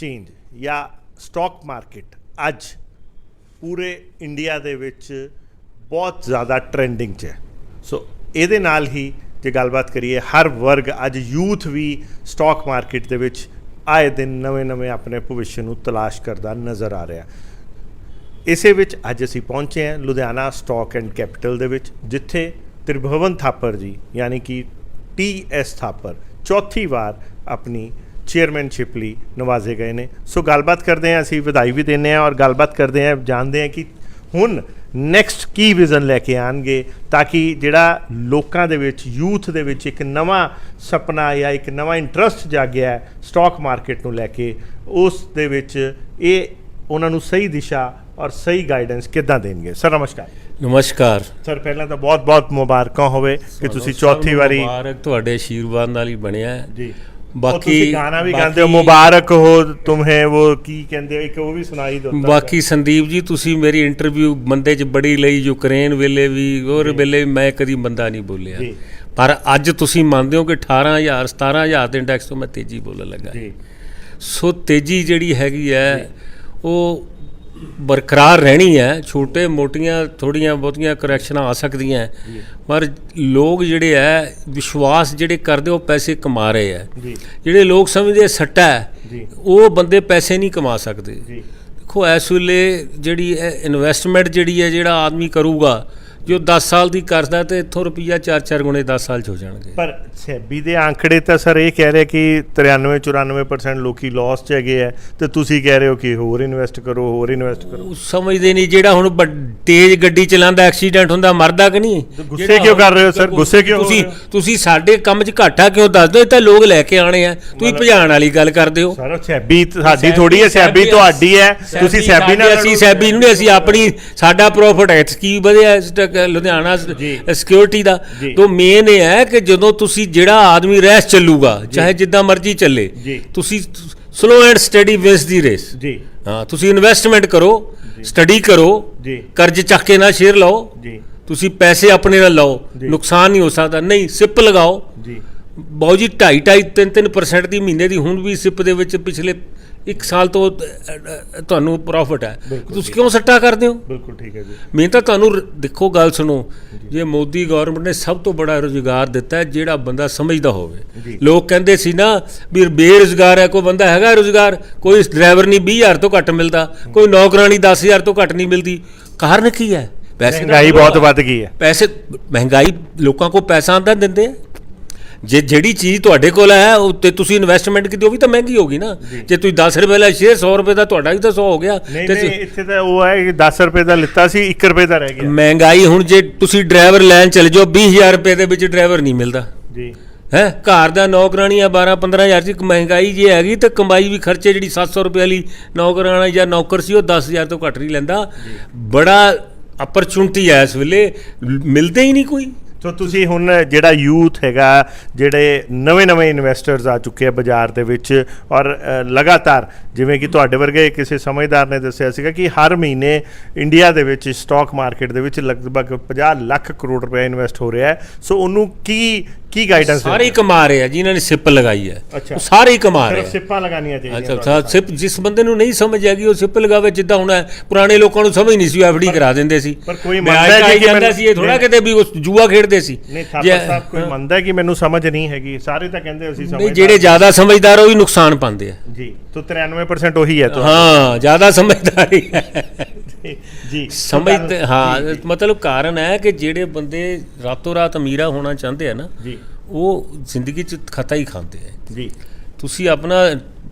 Stock exchange ਜਾਂ stock market ਅੱਜ ਪੂਰੇ ਇੰਡੀਆ ਦੇ ਵਿੱਚ ਬਹੁਤ ਜ਼ਿਆਦਾ ਟ੍ਰੈਂਡਿੰਗ 'ਚ ਹੈ। ਸੋ ਇਹਦੇ ਨਾਲ ਹੀ ਜੇ ਗੱਲਬਾਤ ਕਰੀਏ, ਹਰ ਵਰਗ ਅੱਜ ਯੂਥ ਵੀ ਸਟਾਕ ਮਾਰਕੀਟ ਦੇ ਵਿੱਚ ਆਏ ਦਿਨ ਨਵੇਂ-ਨਵੇਂ ਆਪਣੇ ਭਵਿੱਖ ਨੂੰ ਤਲਾਸ਼ ਕਰਦਾ ਨਜ਼ਰ ਆ ਰਿਹਾ। ਇਸੇ ਵਿੱਚ ਅੱਜ ਅਸੀਂ ਪਹੁੰਚੇ ਹਾਂ ਲੁਧਿਆਣਾ ਸਟਾਕ ਐਂਡ ਕੈਪੀਟਲ ਦੇ ਵਿੱਚ, ਜਿੱਥੇ ਤ੍ਰਿਭਵਨ ਥਾਪਰ ਜੀ, ਯਾਨੀ ਕਿ ਟੀ ਐਸ ਥਾਪਰ, ਚੌਥੀ ਵਾਰ ਆਪਣੀ ਚੇਅਰਮੈਨਸ਼ਿਪ ਲਈ ਨਵਾਜ਼ੇ ਗਏ ਨੇ। ਸੋ ਗੱਲਬਾਤ ਕਰਦੇ ਹਾਂ ਅਸੀਂ ਵਧਾਈ ਵੀ ਦਿੰਦੇ ਹਾਂ ਔਰ ਗੱਲਬਾਤ ਕਰਦੇ ਹਾਂ ਜਾਣਦੇ ਹਾਂ ਕਿ ਹੁਣ ਨੈਕਸਟ ਕੀ ਵਿਜ਼ਨ ਲੈ ਕੇ ਆਣਗੇ ਤਾਂ ਕਿ ਜਿਹੜਾ ਲੋਕਾਂ ਦੇ ਵਿੱਚ ਯੂਥ ਦੇ ਵਿੱਚ ਇੱਕ ਨਵਾਂ ਸੁਪਨਾ ਜਾਂ ਇੱਕ ਨਵਾਂ ਇੰਟਰਸਟ ਜਾਗਿਆ ਹੈ ਸਟਾਕ ਮਾਰਕੀਟ ਨੂੰ ਲੈ ਕੇ ਉਸ ਦੇ ਵਿੱਚ ਇਹ ਉਹਨਾਂ ਨੂੰ ਸਹੀ ਦਿਸ਼ਾ ਔਰ ਸਹੀ ਗਾਈਡੈਂਸ ਕਿੱਦਾਂ ਦੇਣਗੇ? ਸਰ ਨਮਸਕਾਰ। ਨਮਸਕਾਰ। ਸਰ ਪਹਿਲਾਂ ਤਾਂ ਬਹੁਤ ਬਹੁਤ ਮੁਬਾਰਕਾਂ ਹੋਵੇ ਕਿ ਤੁਸੀਂ ਚੌਥੀ ਵਾਰੀ ਮੁਬਾਰਕ ਤੁਹਾਡੇ ਆਸ਼ੀਰਵਾਦ ਨਾਲ ਹੀ ਬਣਿਆ। ਜੀ। ਬਾਕੀ ਗਾਣਾ ਵੀ ਗਾਉਂਦੇ ਹੋ ਮੁਬਾਰਕ ਹੋ ਤੁਮਹੇ ਉਹ ਕੀ ਕਹਿੰਦੇ ਇੱਕ ਉਹ ਵੀ ਸੁਣਾਈ ਤਾਂ। ਬਾਕੀ ਸੰਦੀਪ ਜੀ ਤੁਸੀਂ ਮੇਰੀ ਇੰਟਰਵਿਊ ਬੰਦੇ 'ਚ ਬੜੀ ਲਈ ਯੂਕਰੇਨ ਵੇਲੇ ਵੀ ਹੋਰ ਵੇਲੇ ਵੀ ਮੈਂ ਕਦੀ ਬੰਦਾ ਨਹੀਂ ਬੋਲਿਆ। ਪਰ ਅੱਜ ਤੁਸੀਂ ਮੰਨਦੇ ਹੋ ਕਿ 18000 17000 ਦੇ ਇੰਡੈਕਸ ਤੋਂ ਮੈਂ ਤੇਜ਼ੀ ਬੋਲਣ ਲੱਗਾ। ਜੀ। ਸੋ ਤੇਜ਼ੀ ਜਿਹੜੀ ਹੈਗੀ ਹੈ ਉਹ ਬਰਕਰਾਰ ਰਹਿਣੀ ਹੈ ਛੋਟੇ ਮੋਟੀਆਂ ਥੋੜੀਆਂ ਬਹੁਤੀਆਂ ਕਰੈਕਸ਼ਨਾਂ ਆ ਸਕਦੀਆਂ। ਪਰ ਲੋਕ ਜਿਹੜੇ ਹੈ ਵਿਸ਼ਵਾਸ ਜਿਹੜੇ ਕਰਦੇ ਉਹ ਪੈਸੇ ਕਮਾ ਰਹੇ ਹੈ। ਜਿਹੜੇ ਲੋਕ ਸਮਝਦੇ ਸੱਟਾ ਉਹ ਬੰਦੇ ਪੈਸੇ ਨਹੀਂ ਕਮਾ ਸਕਦੇ। ਦੇਖੋ ਇਸ ਵੇਲੇ ਜਿਹੜੀ ਇਨਵੈਸਟਮੈਂਟ ਜਿਹੜੀ ਹੈ ਜਿਹੜਾ ਆਦਮੀ ਕਰੂਗਾ ਜੋ 10 ਸਾਲ ਦੀ ਕਰਦਾ ਤੇ ਇੱਥੋਂ ਰੁਪਈਆ 4-4 ਗੁਣੇ 10 ਸਾਲ ਚ ਹੋ ਜਾਣਗੇ। ਪਰ ਸੈਬੀ ਦੇ ਆંકੜੇ ਤਾਂ ਸਰ ਇਹ ਕਹਿ ਰਹੇ ਕਿ 93 94% ਲੋਕੀ ਲਾਸ ਚ ਹੈਗੇ ਆ ਤੇ ਤੁਸੀਂ ਕਹਿ ਰਹੇ ਹੋ ਕਿ ਹੋਰ ਇਨਵੈਸਟ ਕਰੋ ਹੋਰ ਇਨਵੈਸਟ ਕਰੋ। ਉਹ ਸਮਝਦੇ ਨਹੀਂ ਜਿਹੜਾ ਹੁਣ ਤੇਜ਼ ਗੱਡੀ ਚਲਾਉਂਦਾ ਐਕਸੀਡੈਂਟ ਹੁੰਦਾ ਮਰਦਾ ਕਿ ਨਹੀਂ? ਗੁੱਸੇ ਕਿਉਂ ਕਰ ਰਹੇ ਹੋ ਸਰ? ਗੁੱਸੇ ਕਿਉਂ ਤੁਸੀਂ? ਤੁਸੀਂ ਸਾਡੇ ਕੰਮ 'ਚ ਘਾਟਾ ਕਿਉਂ ਦੱਸਦੇ ਇਹ ਤਾਂ ਲੋਕ ਲੈ ਕੇ ਆਣੇ ਆ। ਤੁਸੀਂ ਭਜਾਣ ਵਾਲੀ ਗੱਲ ਕਰਦੇ ਹੋ। ਸਰ ਸੈਬੀ ਸਾਡੀ ਥੋੜੀ ਹੈ ਸੈਬੀ ਤੁਹਾਡੀ ਹੈ। ਤੁਸੀਂ ਸੈਬੀ ਨਾਲ ਅਸੀਂ ਸੈਬੀ ਨੂੰ ਅਸੀਂ ਆਪਣੀ ਸਾਡਾ ਪ੍ਰੋਫਿਟ ਹੈ। ਕੀ ਵਧਿਆ ਇਸ ਲੁਧਿਆਣਾ। ਸਿਕਿਉਰਿਟੀ ਦਾ। ਤੋਂ ਮੇਨ ਇਹ ਹੈ ਕਿ ਜਦੋਂ ਤੁਸੀਂ ਜਿਹੜਾ ਆਦਮੀ ਰੈਸ ਚੱਲੂਗਾ ਚਾਹੇ ਜਿੱਦਾਂ ਮਰਜ਼ੀ ਚੱਲੇ। ਤੁਸੀਂ slow and steady wins the race ਜੀ। ਹਾਂ ਤੁਸੀਂ ਇਨਵੈਸਟਮੈਂਟ ਕਰੋ ਸਟੱਡੀ ਕਰੋ ਜੀ। ਕਰਜ਼ ਚੱਕ ਕੇ ਨਾ ਸ਼ੇਅਰ ਲਓ। ਜੀ। ਤੁਸੀਂ ਪੈਸੇ ਆਪਣੇ ਨਾਲ ਲਾਓ। ਨੁਕਸਾਨ ਨਹੀਂ ਹੋ ਸਕਦਾ। ਨਹੀਂ ਸਿਪ ਲਗਾਓ। ਜੀ। ਬਾਊ ਜੀ 2.5 2.5 3-3% ਦੀ ਮਹੀਨੇ ਦੀ ਹੁਣ ਵੀ ਸਿਪ ਦੇ ਵਿੱਚ ਪਿਛਲੇ 1 ਸਾਲ ਤੋਂ ਤੁਹਾਨੂੰ ਪ੍ਰੋਫਿਟ ਹੈ। ਤੁਸੀਂ ਕਿਉਂ ਸੱਟਾ ਕਰਦੇ ਹੋ? ਬਿਲਕੁਲ ਠੀਕ ਹੈ ਜੀ। ਮੈਂ ਤਾਂ ਤੁਹਾਨੂੰ ਦੇਖੋ ਗੱਲ ਸੁਣੋ। ਜੇ ਮੋਦੀ ਗਵਰਨਮੈਂਟ ਨੇ ਸਭ ਤੋਂ ਬੜਾ ਰੋਜ਼ਗਾਰ ਦਿੱਤਾ ਹੈ ਜਿਹੜਾ ਬੰਦਾ ਸਮਝਦਾ। ਹੋਵੇ। ਲੋਕ ਕਹਿੰਦੇ ਸੀ ਨਾ ਵੀ ਬੇਰੁਜ਼ਗਾਰ ਹੈ ਕੋਈ ਬੰਦਾ ਹੈਗਾ ਰੋਜ਼ਗਾਰ? ਕੋਈ ਡਰਾਈਵਰ ਨਹੀਂ 20000 ਤੋਂ ਘੱਟ ਮਿਲਦਾ। ਕੋਈ ਨੌਕਰਾਨੀ 10000 ਤੋਂ ਘੱਟ ਨਹੀਂ ਮਿਲਦੀ। ਕਾਰਨ ਕੀ ਹੈ? ਪੈਸੇ ਮਹਿੰਗਾਈ ਬਹੁਤ ਵੱਧ ਗਈ ਹੈ। ਪੈਸੇ ਮਹਿੰਗਾਈ ਲੋਕਾਂ ਕੋ ਪੈਸਾ ਆਂਦਾ ਦਿੰਦੇ ਆ। ਜੇ ਜਿਹੜੀ ਚੀਜ਼ ਤੁਹਾਡੇ ਕੋਲ ਹੈ ਉੱਤੇ ਤੁਸੀਂ ਇਨਵੈਸਟਮੈਂਟ ਕੀਤੀ ਉਹ ਵੀ ਤਾਂ ਮਹਿੰਗੀ ਹੋਗੀ ਨਾ। ਜੇ। ਤੁਸੀਂ 10 ਰੁਪਏ ਦਾ ਸ਼ੇਅਰ 100 ਰੁਪਏ ਦਾ ਤੁਹਾਡਾ ਵੀ ਤਾਂ 100 ਹੋ ਗਿਆ। ਨਹੀਂ ਤੇ ਨਹੀਂ ਇੱਥੇ ਤਾਂ ਉਹ ਹੈ ਕਿ 10 ਰੁਪਏ ਦਾ ਲਿੱਤਾ ਸੀ 1 ਰੁਪਏ ਦਾ ਰਹਿ ਗਿਆ। ਮਹਿੰਗਾਈ ਹੁਣ ਜੇ ਤੁਸੀਂ ਡਰਾਈਵਰ ਲੈਣ ਚਲੇ ਜਾਓ 20000 ਰੁਪਏ ਦੇ ਵਿੱਚ ਡਰਾਈਵਰ ਨਹੀਂ ਮਿਲਦਾ। ਜੀ। ਹੈ ਘਰ ਦਾ ਨੌਕਰਾਨੀ ਆ 12 15000 ਦੀ ਮਹਿੰਗਾਈ ਜੇ ਹੈਗੀ ਤੇ ਕਮਾਈ ਵੀ ਖਰਚੇ ਜਿਹੜੀ 700 ਰੁਪਏ ਵਾਲੀ ਨੌਕਰਾਨਾ ਜਾਂ ਨੌਕਰ ਸੀ ਉਹ 10000 ਤੋਂ ਘੱਟ ਨਹੀਂ ਲੈਂਦਾ। ਬੜਾ ਅਪਰਚੁਨਿਟੀ ਹੈ ਇਸ ਵੇਲੇ ਮਿਲਦੇ ਹੀ ਨਹੀਂ ਕੋਈ। ਸੋ ਤੁਸੀਂ ਹੁਣ ਜਿਹੜਾ ਯੂਥ ਹੈਗਾ, ਜਿਹੜੇ ਨਵੇਂ-ਨਵੇਂ ਇਨਵੈਸਟਰਸ ਆ ਚੁੱਕੇ ਆ ਬਾਜ਼ਾਰ ਦੇ ਵਿੱਚ ਔਰ ਲਗਾਤਾਰ ਜਿਵੇਂ ਕਿ ਤੁਹਾਡੇ ਵਰਗੇ ਕਿਸੇ ਸਮਝਦਾਰ ਨੇ ਦੱਸਿਆ ਸੀਗਾ ਕਿ ਹਰ ਮਹੀਨੇ ਇੰਡੀਆ ਦੇ ਵਿੱਚ ਸਟਾਕ ਮਾਰਕੀਟ ਦੇ ਵਿੱਚ ਲਗਭਗ 50 ਲੱਖ ਕਰੋੜ ਰੁਪਏ ਇਨਵੈਸਟ ਹੋ ਰਿਹਾ ਹੈ। ਸੋ ਉਹਨੂੰ ਕੀ ਕੀ ਗਾਈਡੈਂਸ ਸਾਰੇ ਹੀ ਕਮਾ ਰਹੇ ਆ ਜਿਨ੍ਹਾਂ ਨੇ ਸਿਪ ਲਗਾਈ ਹੈ। ਅੱਛਾ। ਉਹ ਸਾਰੇ ਹੀ ਕਮਾ ਰਹੇ ਸਿਰਫ ਆ। ਸਿੱਪਾਂ ਲਗਾਉਣੀਆਂ ਚਾਹੀਦੀਆਂ ਅੱਛਾ ਅੱਛਾ ਸਿਪ ਜਿਸ ਬੰਦੇ ਨੂੰ ਨਹੀਂ ਸਮਝ ਆਗੀ ਉਹ ਸਿਪ ਲਗਾਵੇ ਜਿੱਦਾਂ ਹੁਣ ਹੈ, ਪੁਰਾਣੇ ਲੋਕਾਂ ਨੂੰ ਸਮਝ ਨਹੀਂ ਸੀ ਐਫਡੀ ਕਰਾ ਦਿੰਦੇ ਸੀ। ਪਰ ਕੋਈ ਮੰਨਦਾ ਜੀ ਕਿ ਜਾਂਦਾ ਮੈਨੂੰ- ਸੀ ਇਹ ਥੋੜਾ। ਕਿਤੇ ਵੀ ਉਹ ਜੂਆ ਖੇਡਦੇ ਸੀ। ਨਹੀਂ ਜੇ- ਥਾਪਰ ਸਾਹਿਬ ਕੋਈ ਮੰਨਦਾ ਹੈ ਕਿ ਮੈਨੂੰ ਸਮਝ ਨਹੀਂ ਹੈਗੀ ਸਾਰੇ ਤਾਂ ਕਹਿੰਦੇ ਅਸੀਂ ਸਮਝ ਨਹੀਂ ਜਿਹੜੇ ਜ਼ਿਆਦਾ ਸਮਝਦਾਰ ਉਹ ਵੀ ਨੁਕਸਾਨ ਪਾਉਂਦੇ ਆ। ਜੀ ਤਾਂ 93% ਉਹੀ ਹੈ ਤਾਂ ਹਾਂ ਜ਼ਿਆਦਾ ਸਮਝਦਾਰੀ ਹੈ। ਜੀ ਸਮਝ ਹਾਂ ਮਤਲਬ ਕਾਰਨ ਹੈ ਕਿ ਜਿਹੜੇ ਬੰਦੇ ਰਾਤੋਂ ਰਾਤ ਅਮੀਰਾ ਹੋਣਾ ਚਾਹੁੰਦੇ ਆ ਨਾ ਜੀ। ਉਹ ਜ਼ਿੰਦਗੀ 'ਚ ਖਤਾ ਹੀ ਖਾਂਦੇ ਆ। ਜੀ। ਤੁਸੀਂ ਆਪਣਾ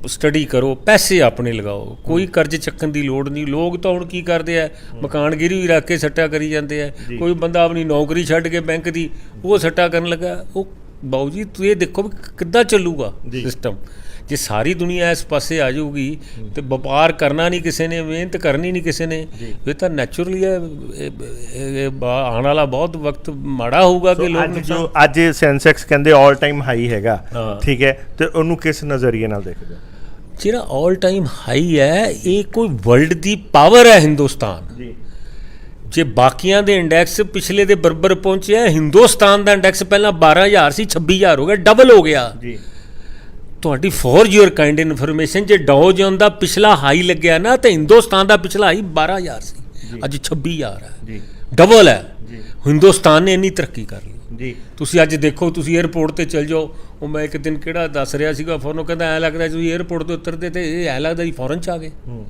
ਸਟੱਡੀ ਕਰੋ ਪੈਸੇ ਆਪਣੇ ਲਗਾਓ। ਕੋਈ ਕਰਜ਼ ਚੱਕਣ ਦੀ ਲੋੜ ਨਹੀਂ। ਲੋਕ ਤਾਂ ਹੁਣ ਕੀ ਕਰਦੇ ਆ? ਮਕਾਨ ਗਿਰੀ ਰੱਖ ਕੇ ਸੱਟਾ ਕਰੀ ਜਾਂਦੇ ਆ। ਕੋਈ ਬੰਦਾ ਆਪਣੀ ਨੌਕਰੀ ਛੱਡ ਕੇ ਬੈਂਕ ਦੀ ਉਹ ਸੱਟਾ ਕਰਨ ਲੱਗਾ। ਉਹ ਬਾਊ ਜੀ ਤੂੰ ਇਹ ਦੇਖੋ ਕਿੱਦਾਂ ਚੱਲੂਗਾ। ਸਿਸਟਮ ਜੇ ਸਾਰੀ ਦੁਨੀਆ ਇਸ ਪਾਸੇ ਆ ਜਾਊਗੀ ਤੇ ਵਪਾਰ ਕਰਨਾ ਨਹੀਂ ਕਿਸੇ ਨੇ ਮਿਹਨਤ ਕਰਨੀ ਨਹੀਂ ਕਿਸੇ ਨੇ। ਇਹ ਤਾਂ ਨੈਚੁਰਲੀ ਹੈ ਆਉਣ ਵਾਲਾ ਬਹੁਤ ਵਕਤ ਮਾੜਾ ਹੋਊਗਾ ਕਿ ਲੋਕ ਜੋ ਅੱਜ ਸੈਂਸੈਕਸ ਕਹਿੰਦੇ 올 ਟਾਈਮ ਹਾਈ ਹੈਗਾ। ਠੀਕ ਹੈ ਤੇ ਉਹਨੂੰ ਕਿਸ ਨਜ਼ਰੀਏ ਨਾਲ ਦੇਖਦੇ ਹੋ? ਜਿਹੜਾ 올 ਟਾਈਮ ਹਾਈ ਹੈ ਇਹ ਕੋਈ ਵਰਲਡ ਦੀ ਪਾਵਰ ਹੈ ਹਿੰਦੁਸਤਾਨ। ਜੀ। ਜੇ ਬਾਕੀਆਂ ਦੇ ਇੰਡੈਕਸ ਪਿਛਲੇ ਦੇ ਬਰਬਰ ਪਹੁੰਚਿਆ ਹਿੰਦੁਸਤਾਨ ਦਾ ਇੰਡੈਕਸ ਪਹਿਲਾਂ 12000 ਸੀ 26000 ਹੋ ਗਿਆ ਡਬਲ ਹੋ ਗਿਆ। ਜੀ। ਤੁਹਾਡੀ ਫੋਰ ਯੂਅਰ ਕਾਈਂਡ ਇਨਫੋਰਮੇਸ਼ਨ ਜੇ ਡਾਉ ਜੋਨ ਦਾ ਪਿਛਲਾ ਹਾਈ ਲੱਗਿਆ ਨਾ ਤੇ ਹਿੰਦੁਸਤਾਨ ਦਾ ਪਿਛਲਾ ਹਾਈ 12000 ਸੀ। ਅੱਜ 26000 ਹੈ। ਜੀ। ਡਬਲ ਹੈ। ਜੀ। ਹਿੰਦੁਸਤਾਨ ਨੇ ਇੰਨੀ ਤਰੱਕੀ ਕਰ ਲਈ। ਜੀ। ਤੁਸੀਂ ਅੱਜ ਦੇਖੋ ਤੁਸੀਂ 에어ਪੋਰਟ ਤੇ ਚਲ ਜਾਓ। ਉਹ ਮੈਂ ਇੱਕ ਦਿਨ ਕਿਹੜਾ ਦੱਸ ਰਿਹਾ ਸੀਗਾ ਫੋਨ ਉਹ ਕਹਿੰਦਾ ਐ ਲੱਗਦਾ ਤੁਸੀਂ 에어ਪੋਰਟ 'ਤੇ ਉਤਰਦੇ ਤੇ ਇਹ ਐ ਲੱਗਦਾ ਜੀ ਫੋਰਨ ਚ ਆ ਗਏ। ਹੂੰ।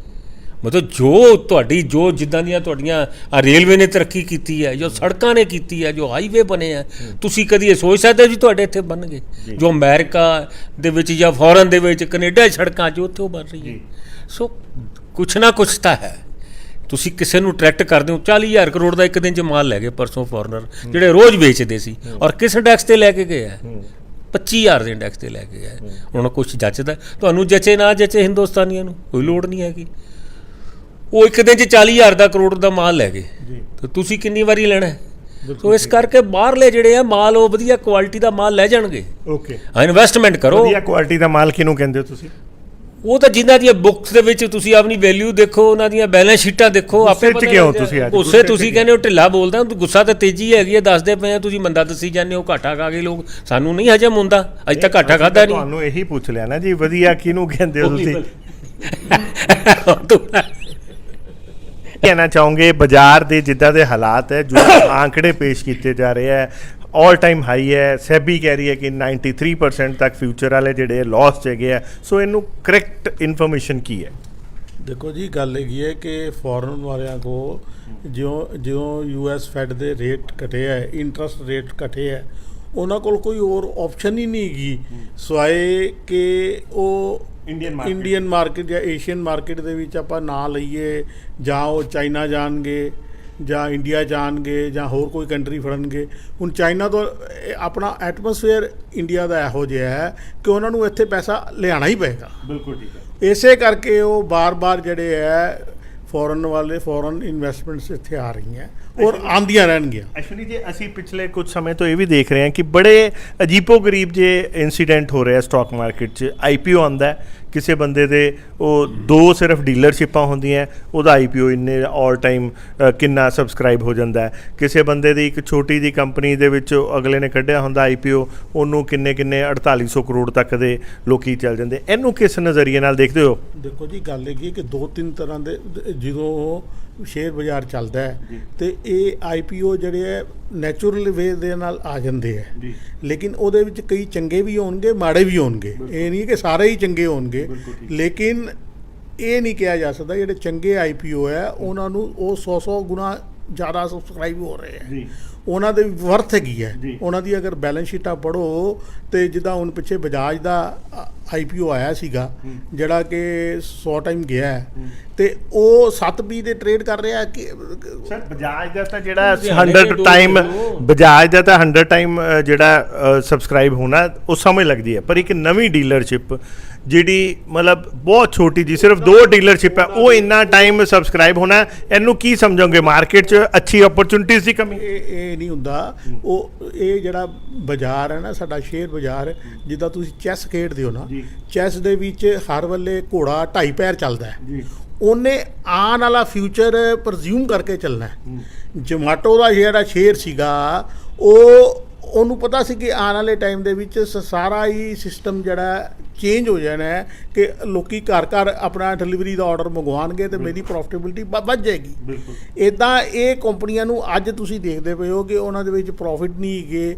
ਮਤਲਬ ਜੋ ਤੁਹਾਡੀ ਜੋ ਜਿੱਦਾਂ ਦੀਆਂ ਤੁਹਾਡੀਆਂ ਰੇਲਵੇ ਨੇ ਤਰੱਕੀ ਕੀਤੀ ਹੈ ਜੋ ਸੜਕਾਂ ਨੇ ਕੀਤੀ ਹੈ ਜੋ ਹਾਈਵੇ ਬਣੇ ਆ ਤੁਸੀਂ ਕਦੀ ਇਹ ਸੋਚ ਸਕਦੇ ਹੋ ਜੀ ਤੁਹਾਡੇ ਇੱਥੇ ਬਣਨਗੇ? ਜੋ। ਅਮਰੀਕਾ ਦੇ ਵਿੱਚ ਜਾਂ ਫੌਰਨ ਦੇ ਵਿੱਚ ਕੈਨੇਡਾ ਸੜਕਾਂ 'ਚ ਉੱਥੇ ਉਹ ਬਣ ਰਹੀ ਹੈ। ਸੋ ਕੁਛ ਨਾ ਕੁਛ ਤਾਂ ਹੈ। ਤੁਸੀਂ ਕਿਸੇ ਨੂੰ ਅਟਰੈਕਟ ਕਰਦੇ ਹੋ 40000 ਕਰੋੜ ਦਾ ਇੱਕ ਦਿਨ 'ਚ ਮਾਲ ਲੈ ਗਏ ਪਰਸੋਂ ਫੋਰਨਰ ਜਿਹੜੇ ਰੋਜ਼ ਵੇਚਦੇ ਸੀ ਔਰ ਕਿਸ ਇੰਡੈਕਸ ਤੇ ਲੈ ਕੇ ਗਏ ਆ 25000 ਦੇ ਇੰਡੈਕਸ ਤੇ ਲੈ ਕੇ ਗਏ ਹੁਣ ਕੁਝ ਜੱਚਦਾ ਤੁਹਾਨੂੰ ਜੱਚੇ ਨਾ ਜੱਚੇ ਹਿੰਦੁਸਤਾਨੀਆਂ ਨੂੰ ਕੋਈ ਲੋੜ ਨਹੀਂ ਹੈਗੀ। ਉਹ ਇੱਕ ਦਿਨ 'ਚ 40000 ਦਾ ਕਰੋੜ ਦਾ ਮਾਲ ਲੈ ਗਏ। ਜੀ। ਤੇ ਤੁਸੀਂ ਕਿੰਨੀ ਵਾਰੀ ਲੈਣਾ? ਸੋ ਇਸ ਕਰਕੇ ਬਾਹਰਲੇ ਜਿਹੜੇ ਆ ਮਾਲ ਉਹ ਵਧੀਆ ਕੁਆਲਿਟੀ ਦਾ ਮਾਲ ਲੈ ਜਾਣਗੇ। ਓਕੇ। ਇਨਵੈਸਟਮੈਂਟ ਕਰੋ। ਵਧੀਆ ਕੁਆਲਿਟੀ ਦਾ ਮਾਲ ਕਿਹਨੂੰ ਕਹਿੰਦੇ ਹੋ ਤੁਸੀਂ? ਉਹ ਤਾਂ ਜਿਨ੍ਹਾਂ ਦੀਆਂ ਬੁੱਕਸ ਦੇ ਵਿੱਚ ਤੁਸੀਂ ਆਪਣੀ ਵੈਲਿਊ ਦੇਖੋ ਉਹਨਾਂ ਦੀਆਂ ਬੈਲੈਂਸ ਸ਼ੀਟਾਂ ਦੇਖੋ 'ਚ ਪਤਾ ਕਿਉਂ। ਤੁਸੀਂ ਅੱਜ? 'ਚ ਤੁਸੀਂ ਕਹਿੰਦੇ ਹੋ ਢਿੱਲਾ ਬੋਲਦਾ ਗੁੱਸਾ ਤਾਂ ਤੇਜ਼ੀ ਹੈਗੀ ਹੈ ਦੱਸਦੇ ਪਏ ਆ ਤੁਸੀਂ ਮੰਦਾ ਦੱਸੀ ਜਾਂਦੇ ਹੋ ਘਾਟਾ ਖਾ ਕੇ ਲੋਕ ਸਾਨੂੰ ਨਹੀਂ ਹਜਮ ਹੁੰਦਾ ਅੱਜ ਤੱਕ ਘਾਟਾ ਖਾਦਾ ਨਹੀਂ। ਤੁਹਾਨੂੰ ਇਹੀ ਪੁੱਛ ਲਿਆ ਨਾ ਜੀ ਵਧੀਆ ਕਿਹਨੂੰ ਕਹਿੰਦੇ ਹੋ ਤੁਸੀਂ? ਕਹਿਣਾ ਚਾਹੋਗੇ ਬਾਜ਼ਾਰ ਦੇ ਜਿੱਦਾਂ ਦੇ ਹਾਲਾਤ ਹੈ ਜੋ ਆંકੜੇ ਪੇਸ਼ ਕੀਤੇ ਜਾ ਰਹੇ ਹੈ 올 ਟਾਈਮ ਹਾਈ ਹੈ ਸੈਬੀ ਕਹਿ ਰਹੀ ਹੈ ਕਿ 93% ਤੱਕ ਫਿਊਚਰ ਵਾਲੇ ਜਿਹੜੇ ਲਾਸ ਹੈਗੇ ਆ ਸੋ ਇਹਨੂੰ ਕਰੈਕਟ ਇਨਫੋਰਮੇਸ਼ਨ ਕੀ ਹੈ? ਦੇਖੋ ਜੀ ਗੱਲ ਹੈਗੀ ਹੈ ਕਿ ਫੋਰਨ ਵਾਲਿਆਂ ਕੋ ਜਿਉਂ ਜਿਉਂ ਯੂਐਸ ਫੈਡ ਦੇ ਰੇਟ ਘਟੇ ਹੈ ਇੰਟਰਸਟ ਰੇਟ ਘਟੇ ਹੈ ਉਹਨਾਂ ਕੋਲ ਕੋਈ ਹੋਰ ਆਪਸ਼ਨ ਹੀ ਨਹੀਂ ਹੈਗੀ। ਸਵਾਏ ਕਿ ਉਹ Indian market। ਇੰਡੀਅਨ ਮਾਰਕੀਟ ਜਾਂ ਏਸ਼ੀਅਨ ਮਾਰਕੀਟ ਦੇ ਵਿੱਚ ਆਪਾਂ ਨਾ ਲਈਏ ਜਾਂ ਉਹ ਚਾਈਨਾ ਜਾਣਗੇ ਜਾਂ ਇੰਡੀਆ ਜਾਣਗੇ ਜਾਂ ਹੋਰ ਕੋਈ ਕੰਟਰੀ ਫੜਨਗੇ। ਹੁਣ ਚਾਈਨਾ ਤੋਂ ਆਪਣਾ ਐਟਮੋਸਫੇਅਰ ਇੰਡੀਆ ਦਾ ਇਹੋ ਜਿਹਾ ਹੈ ਕਿ ਉਹਨਾਂ ਨੂੰ ਇੱਥੇ ਪੈਸਾ ਲਿਆਣਾ ਹੀ ਪਏਗਾ। ਬਿਲਕੁਲ ਠੀਕ ਹੈ। ਇਸੇ ਕਰਕੇ ਉਹ ਬਾਰ-ਬਾਰ ਜਿਹੜੇ ਹੈ ਫੋਰਨ ਵਾਲੇ ਫੋਰਨ ਇਨਵੈਸਟਮੈਂਟਸ ਇੱਥੇ ਆ ਰਹੀਆਂ ਔਰ ਆਂਦੀਆਂ ਰਹਿਣਗੀਆਂ। ਅਸ਼ਵਨੀ ਜੀ ਅਸੀਂ ਪਿਛਲੇ ਕੁਝ ਸਮੇਂ ਤੋਂ ਇਹ ਵੀ ਦੇਖ ਰਹੇ ਹਾਂ ਕਿ ਬੜੇ ਅਜੀਬੋ-ਗਰੀਬ ਜੇ ਇਨਸੀਡੈਂਟ ਹੋ ਰਿਹਾ ਸਟਾਕ ਮਾਰਕੀਟ 'ਚ ਆਈਪੀਓ ਆਂਦਾ ਹੈ, ਕਿਸੇ ਬੰਦੇ ਦੇ ਉਹ ਦੋ ਸਿਰਫ ਡੀਲਰਸ਼ਿਪਾਂ ਹੁੰਦੀਆਂ, ਉਹਦਾ ਆਈਪੀਓ ਇੰਨੇ ਆਲ ਟਾਈਮ ਕਿੰਨਾ ਸਬਸਕ੍ਰਾਈਬ ਹੋ ਜਾਂਦਾ ਹੈ। ਕਿਸੇ ਬੰਦੇ ਦੀ ਇੱਕ ਛੋਟੀ ਜੀ ਕੰਪਨੀ ਦੇ ਵਿੱਚ ਅਗਲੇ ਨੇ ਕੱਢਿਆ ਹੁੰਦਾ ਆਈਪੀਓ ਉਹਨੂੰ ਕਿੰਨੇ ਕਿੰਨੇ 4800 ਕਰੋੜ ਤੱਕ ਦੇ ਲੋਕੀ ਚੱਲ ਜਾਂਦੇ। ਇਹਨੂੰ ਕਿਸ ਨਜ਼ਰੀਏ ਨਾਲ ਦੇਖਦੇ ਹੋ? ਦੇਖੋ ਜੀ, ਗੱਲ ਹੈਗੀ ਕਿ ਦੋ ਤਿੰਨ ਤਰ੍ਹਾਂ ਦੇ, ਜਦੋਂ ਸ਼ੇਅਰ ਬਾਜ਼ਾਰ ਚੱਲਦਾ ਹੈ ਤੇ ਇਹ ਆਈਪੀਓ ਜਿਹੜੇ ਹੈ ਨੈਚੁਰਲ ਵੇ ਦੇ ਨਾਲ ਆ ਜਾਂਦੇ ਹੈ। ਲੇਕਿਨ ਉਹਦੇ ਵਿੱਚ ਕਈ ਚੰਗੇ ਵੀ ਹੋਣਗੇ ਮਾੜੇ ਵੀ ਹੋਣਗੇ ਇਹ ਨਹੀਂ ਕਿ ਸਾਰੇ ਹੀ ਚੰਗੇ ਹੋਣਗੇ। ਲੇਕਿਨ ਇਹ ਨਹੀਂ ਕਿਹਾ ਜਾ ਸਕਦਾ ਜਿਹੜੇ ਚੰਗੇ ਆਈਪੀਓ ਹੈ ਉਹਨਾਂ ਨੂੰ ਉਹ 100-100 ਗੁਣਾ ਜ਼ਿਆਦਾ ਸਬਸਕ੍ਰਾਈਬ ਹੋ ਰਹੇ ਹੈ। ਉਹਨਾਂ ਦੇ ਵਰਥ ਹੈਗੀ ਹੈ। ਉਹਨਾਂ ਦੀ ਅਗਰ ਬੈਲੈਂਸ ਸ਼ੀਟਾਂ ਪੜੋ ਤੇ ਜਿੱਦਾਂ ਹੁਣ ਪਿੱਛੇ ਬਜਾਜ ਦਾ ਆਈਪੀਓ ਆਇਆ ਸੀਗਾ ਜਿਹੜਾ ਕਿ 100 ਟਾਈਮ ਗਿਆ ਹੈ। ਤੇ ਉਹ 7 ਦੇ ਟ੍ਰੇਡ ਕਰ ਰਿਹਾ ਕਿ ਸਰ ਬਜਾਜ ਦਾ ਤਾਂ ਜਿਹੜਾ ਲੁਧਿਆਣੇ ਦੇ 100 ਦੋ। ਟਾਈਮ। ਬਜਾਜ ਦਾ ਤਾਂ 100 ਟਾਈਮ ਜਿਹੜਾ ਸਬਸਕ੍ਰਾਈਬ ਹੋਣਾ ਉਹ ਸਮਝ ਲੱਗਦੀ ਹੈ। ਪਰ ਇੱਕ ਨਵੀਂ ਡੀਲਰਸ਼ਿਪ ਜਿਹੜੀ ਮਤਲਬ ਬਹੁਤ ਛੋਟੀ ਜੀ ਸਿਰਫ ਦੋ ਡੀਲਰਸ਼ਿਪ ਹੈ ਉਹ ਇੰਨਾ ਟਾਈਮ ਸਬਸਕ੍ਰਾਈਬ ਹੋਣਾ ਇਹਨੂੰ ਕੀ ਸਮਝੋਗੇ? ਮਾਰਕੀਟ 'ਚ ਅੱਛੀ ਓਪਰਚੁਨਿਟੀਜ਼ ਦੀ ਕਮੀ? ਇਹ ਇਹ ਨਹੀਂ ਹੁੰਦਾ। ਉਹ ਇਹ ਜਿਹੜਾ ਬਾਜ਼ਾਰ ਹੈ ਨਾ ਸਾਡਾ ਸ਼ੇਅਰ ਬਾਜ਼ਾਰ ਜਿੱਦਾਂ ਤੁਸੀਂ ਚੈਸ ਖੇਡਦੇ ਹੋ ਨਾ ਜੀ। ਚੈਸ ਦੇ ਵਿੱਚ ਹਰ ਵੇਲੇ ਘੋੜਾ ਢਾਈ ਪੈਰ ਚੱਲਦਾ ਹੈ। ਜੀ। ਉਹਨੇ ਆਉਣ ਵਾਲਾ ਫਿਊਚਰ ਪ੍ਰਜ਼ਿਊਮ ਕਰਕੇ ਚੱਲਣਾ ਜੋਮਾਟੋ ਦਾ ਜਿਹੜਾ ਸ਼ੇਅਰ ਸੀਗਾ ਉਹ ਉਹਨੂੰ ਪਤਾ ਸੀ ਕਿ ਆਉਣ ਵਾਲੇ ਟਾਈਮ ਦੇ ਵਿੱਚ ਸਾਰਾ ਹੀ ਸਿਸਟਮ ਜਿਹੜਾ ਚੇਂਜ ਹੋ ਜਾਣਾ ਹੈ ਕਿ ਲੋਕੀ ਘਰ ਘਰ ਆਪਣਾ ਡਿਲੀਵਰੀ ਦਾ ਆਰਡਰ ਮੰਗਵਾਉਣਗੇ ਤੇ ਮੇਰੀ ਪ੍ਰੋਫਿਟੇਬਿਲਟੀ ਵੱਧ ਜਾਏਗੀ। ਬਿਲਕੁਲ। ਇਦਾਂ ਇਹ ਕੰਪਨੀਆਂ ਨੂੰ ਅੱਜ ਤੁਸੀਂ ਦੇਖਦੇ ਪਏ ਹੋ ਕਿ ਉਹਨਾਂ ਦੇ ਵਿੱਚ ਪ੍ਰੋਫਿਟ ਨਹੀਂ ਹੈਗੇ।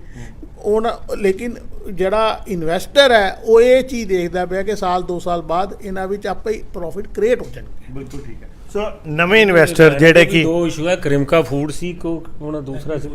ਉਹਨਾਂ ਲੇਕਿਨ ਜਿਹੜਾ ਇਨਵੈਸਟਰ ਹੈ, ਉਹ ਇਹ ਚੀਜ਼ ਦੇਖਦਾ ਪਿਆ ਕਿ ਸਾਲ 2 ਸਾਲ ਬਾਅਦ ਇਹਨਾਂ ਵਿੱਚ ਆਪੇ ਹੀ ਪ੍ਰੋਫਿਟ ਕ੍ਰੀਏਟ ਹੋ ਜਾਣਗੇ। ਬਿਲਕੁਲ ਠੀਕ ਹੈ। ਸੋ ਨਵੇਂ ਇਨਵੈਸਟਰ ਜਿਹੜੇ ਕਿ ਦੋ ਇਸ਼ੂ ਹੈ ਕ੍ਰਿਮਕਾ ਫੂਡ ਸੀ ਕੋ ਉਹਨਾਂ ਦੂਸਰਾ ਸੀ।